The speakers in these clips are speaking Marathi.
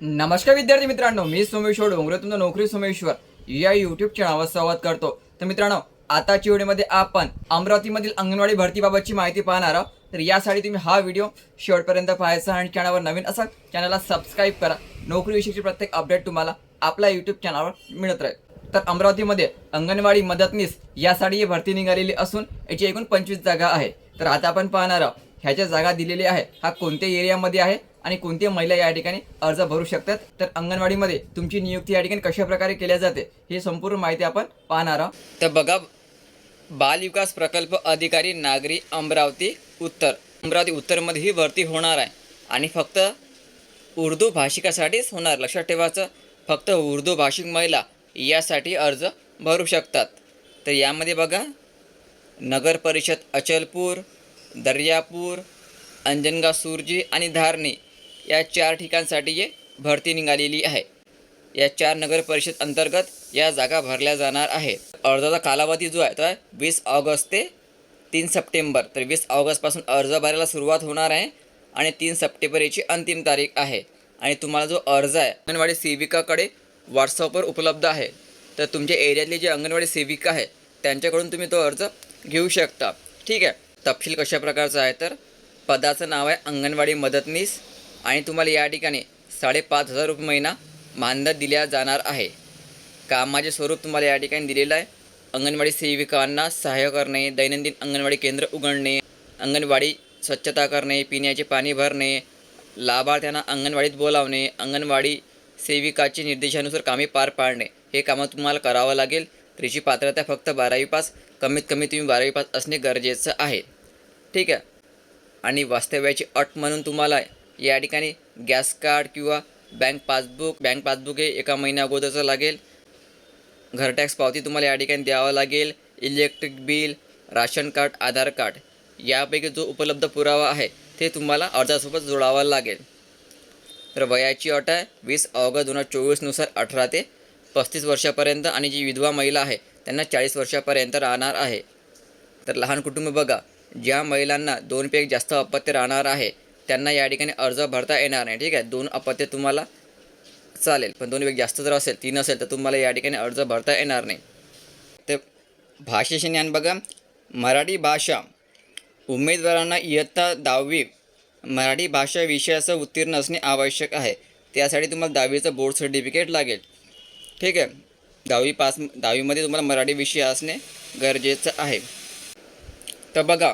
नमस्कार विद्यार्थी मित्रांनो मी सोमेश्वर डोंगरे तुमचं नोकरी सोमेश्वर. या युट्यूब चॅनलवर संवाद करतो. तर मित्रांनो आताच्या व्हिडिओमध्ये आपण अमरावतीमधील अंगणवाडी भरतीबाबतची माहिती पाहणार आहोत. तर यासाठी तुम्ही हा व्हिडिओ शेवटपर्यंत पाहायचा आणि चॅनलवर नवीन असाल चॅनलला सबस्क्राईब करा. नोकरीविषयीची प्रत्येक अपडेट तुम्हाला आपल्या यूट्यूब चॅनलवर मिळत राहील. तर अमरावतीमध्ये अंगणवाडी मदतनीस यासाठी ही भरती निघालेली असून याची एकूण पंचवीस जागा आहे. तर आता आपण पाहणार आहोत ह्याच्या जागा दिलेली आहे हा कोणत्या एरियामध्ये आहे? आणि कोणत्या महिला या ठिकाणी अर्ज भरू शकतात. तर अंगणवाडीमध्ये तुमची नियुक्ती या ठिकाणी कशा प्रकारे केल्या जाते हे संपूर्ण माहिती आपण पाहणार आहोत. तर बघा बाल विकास प्रकल्प अधिकारी नागरी अमरावती उत्तर. अमरावती उत्तरमध्ये ही भरती होणार आहे. आणि फक्त उर्दू भाषिकासाठीच होणार लक्षात ठेवायचं. फक्त उर्दू भाषिक महिला यासाठी अर्ज भरू शकतात. तर यामध्ये बघा नगर परिषद अचलपूर दर्यापूर अंजनगाव सुरजी आणि धारणी या चार ठिकाणसाठी जे भरती निघालेली आहे. या चार नगर परिषद अंतर्गत या जागा भरल्या जाणार आहेत. अर्जाचा कालावधी जो आहे तो आहे वीस ऑगस्ट ते तीन सप्टेंबर. तर वीस ऑगस्टपासून अर्ज भरायला सुरुवात होणार आहे आणि तीन सप्टेंबर याची अंतिम तारीख आहे. आणि तुम्हाला जो अर्ज आहे अंगणवाडी सेविकाकडे व्हॉट्सअपवर उपलब्ध आहे. तर तुमच्या एरियातली जी अंगणवाडी सेविका आहे त्यांच्याकडून तुम्ही तो अर्ज घेऊ शकता. ठीक आहे? तपशील कशा प्रकारचा आहे? तर पदाचं नाव आहे अंगणवाडी मदतनीस. आणि तुम्हाला या ठिकाणी साडेपाच हजार रुपये महिना मानधन दिल्या जाणार आहे. कामाचे स्वरूप तुम्हाला या ठिकाणी दिलेलं आहे. अंगणवाडी सेविकांना सहाय्य करणे दैनंदिन अंगणवाडी केंद्र उघडणे अंगणवाडी स्वच्छता करणे पिण्याचे पाणी भरणे लाभार्थ्यांना अंगणवाडीत बोलावणे अंगणवाडी सेविकाचे निर्देशानुसार कामे पार पाडणे हे कामं तुम्हाला करावं लागेल. त्याची पात्रता फक्त बारावी पास कमीत कमी तुम्ही बारावी पास असणे गरजेचं आहे. ठीक आहे. आणि वास्तव्याची अट म्हणून तुम्हाला या ठिकाणी गॅस कार्ड किंवा बँक पासबुक बँक पासबुक हे एका महिन्या अगोदरचं लागेल. घर टॅक्स पावती तुम्हाला या ठिकाणी द्यावं लागेल. Electric bill ration card Aadhaar card यापैकी जो उपलब्ध पुरावा आहे ते तुम्हाला अर्जासोबत जोडावा लागेल. तर वयाची अट आहे वीस ऑगस्ट दोन हजार चोवीसनुसार अठरा ते पस्तीस वर्षापर्यंत आणि जी विधवा महिला आहे त्यांना चाळीस वर्षापर्यंत राहणार आहे. तर लहान कुटुंब बघा ज्या महिलांना दोनपैकी जास्त अपत्य राहणार आहे त्यांना या ठिकाणी अर्ज भरता येणार नाही ठीक आहे? दोन अपत्य तुम्हाला चालेल. पण दोन वेग जास्त जर असेल तीन असेल तर तुम्हाला या ठिकाणी अर्ज भरता येणार नाही. ते भाषेचे ज्ञान बघा. मराठी भाषा उमेदवारांना इयत्ता दहावी मराठी भाषा विषयाचं उत्तीर्ण असणे आवश्यक आहे. त्यासाठी तुम्हाला दहावीचं बोर्ड सर्टिफिकेट लागेल. ठीक आहे? दहावी पास दहावीमध्ये तुम्हाला मराठी विषय असणे गरजेचं आहे. तर बघा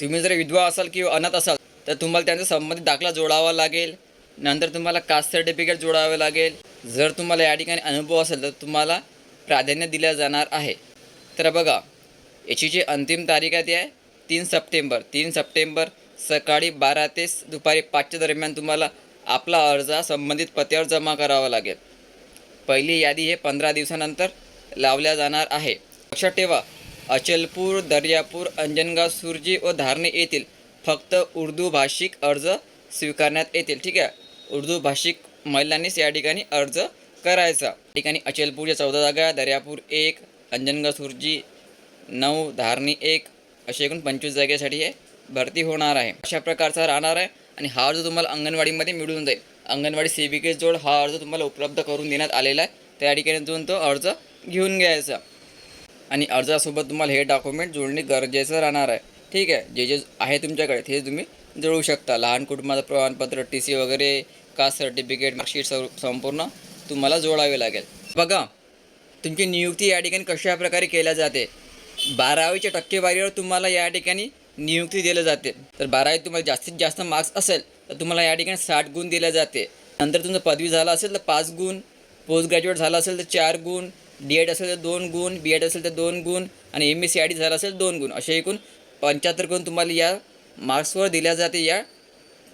तुम्ही जर विधवा असाल किंवा अनाथ असाल तर तुम्हाला त्यांचा संबंधित दाखला जोडावा लागेल. नंतर तुम्हाला कास्ट सर्टिफिकेट जोडावे लागेल. जर तुम्हाला या ठिकाणी अनुभव असेल तर तुम्हाला प्राधान्य दिलं जाणार आहे. तर बघा याची जी अंतिम तारीख आहे ती आहे तीन सप्टेंबर. तीन सप्टेंबर सकाळी बारा ते दुपारी पाचच्या दरम्यान तुम्हाला आपला अर्ज हा संबंधित पत्त्यावर जमा करावा लागेल. पहिली यादी हे पंधरा दिवसानंतर लावल्या जाणार आहे. लक्षात ठेवा अचलपूर दर्यापूर अंजनगाव सुरजी व धारणे येथील फक्त उर्दू भाषिक अर्ज स्वीकारण्यात येतील. ठीक आहे? उर्दू भाषिक महिलांनीच या ठिकाणी अर्ज करायचा. ठिकाणी अचलपूरच्या चौदा जागा दर्यापूर एक अंजनगाव सुरजी नऊ धारणी एक असे एकूण पंचवीस जागेसाठी हे भरती होणार आहे. अशा प्रकारचा राहणार आहे आणि हा अर्ज तुम्हाला अंगणवाडीमध्ये मिळून जाईल. अंगणवाडी सेविकेजवळ हा अर्ज तुम्हाला उपलब्ध करून देण्यात आलेला आहे. त्या ठिकाणी जाऊन तो अर्ज घेऊन घ्यायचा. आणि अर्जासोबत तुम्हाला हे डॉक्युमेंट जोडणे गरजेचं राहणार आहे. ठीक आहे. जे जे आहे तुमच्याकडे ते तुम्ही जळवू शकता. लहान कुटुंबाचं प्रमाणपत्र टी सी वगैरे कास्ट सर्टिफिकेट मार्कशीट सर्व संपूर्ण तुम्हाला जोडावे लागेल. बघा तुमची नियुक्ती या ठिकाणी कशा प्रकारे केल्या जाते? बारावीच्या टक्केवारीवर तुम्हाला या ठिकाणी नियुक्ती दिली जाते. तर बारावीत तुम्हाला जास्तीत जास्त मार्क्स असेल तर तुम्हाला या ठिकाणी साठ गुण दिले जाते. नंतर तुमचं पदवी झालं असेल तर पाच गुण. पोस्ट ग्रॅज्युएट झालं असेल तर चार गुण. डी एड असेल तर दोन गुण. बी एड असेल तर दोन गुण. आणि M S C I D झालं असेल दोन गुण. असे एकूण पंच्याहत्तर गुण तुम्हाला या मार्क्सवर दिल्या जाते या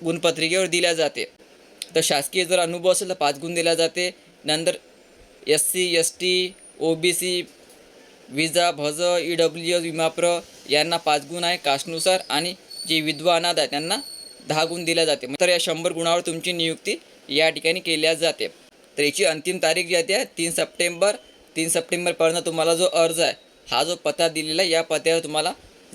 गुणपत्रिकेवर दिल्या जाते. तर शासकीय जर अनुभव असेल तर पाच गुण दिल्या जाते. नंतर S C S T O B C विजा भज ई डब्ल्यू एस विमाप्र यांना पाच गुण आहे कास्टनुसार आणि जे विधवा अनाथ आहे त्यांना दहा गुण दिल्या जाते. तर या शंभर गुणावर तुमची नियुक्ती या ठिकाणी केल्या जाते. तर याची अंतिम तारीख जी आहे ती आहे तीन सप्टेंबर. तीन सप्टेंबरपर्यंत तुम्हाला जो अर्ज आहे हा जो पत्ता दिलेला आहे या पत्त्यावर तुम्हाला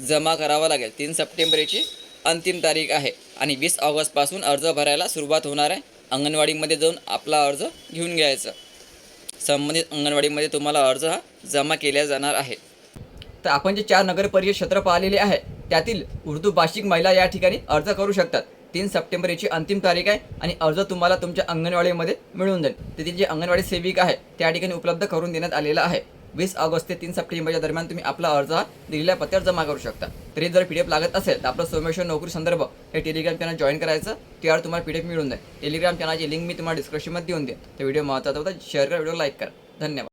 जमा करावा लागेल. तीन सप्टेंबरची अंतिम तारीख आहे. आणि वीस ऑगस्टपासून अर्ज भरायला सुरुवात होणार आहे. अंगणवाडीमध्ये जाऊन आपला अर्ज घेऊन घ्यायचा. संबंधित अंगणवाडीमध्ये तुम्हाला अर्ज हा जमा केला जाणार आहे. तर आपण जे चार नगर परिषद क्षेत्र पाहिलेले आहे त्यातील उर्दू भाषिक महिला या ठिकाणी अर्ज करू शकतात. तीन सप्टेंबर याची अंतिम तारीख आहे आणि अर्ज तुम्हाला तुमच्या अंगणवाडीमध्ये मिळून जाईल. तेथील जे अंगणवाडी सेविका आहे त्या ठिकाणी उपलब्ध करून देण्यात आलेला आहे. वीस ऑगस्ट ते तीन सप्टेंबरच्या दरम्यान तुम्ही आपला अर्ज दिलेल्या पत्त्यावर जमा करू शकता. तरी जर पी डी एफ लागत असेल तर आपलं सोमेश्वर नोकरी संदर्भ हे टेलिग्राम चॅनल जॉईन करायचं. त्यावर तुम्हाला पी डी एफ मिळून जाईल. टेलिग्राम चॅनलची लिंक मी तुम्हाला डिस्क्रिप्शनमध्ये देऊन देईन. तर व्हिडिओ महत्त्वाचा होता शेअर करा व्हिडिओ लाईक करा. धन्यवाद.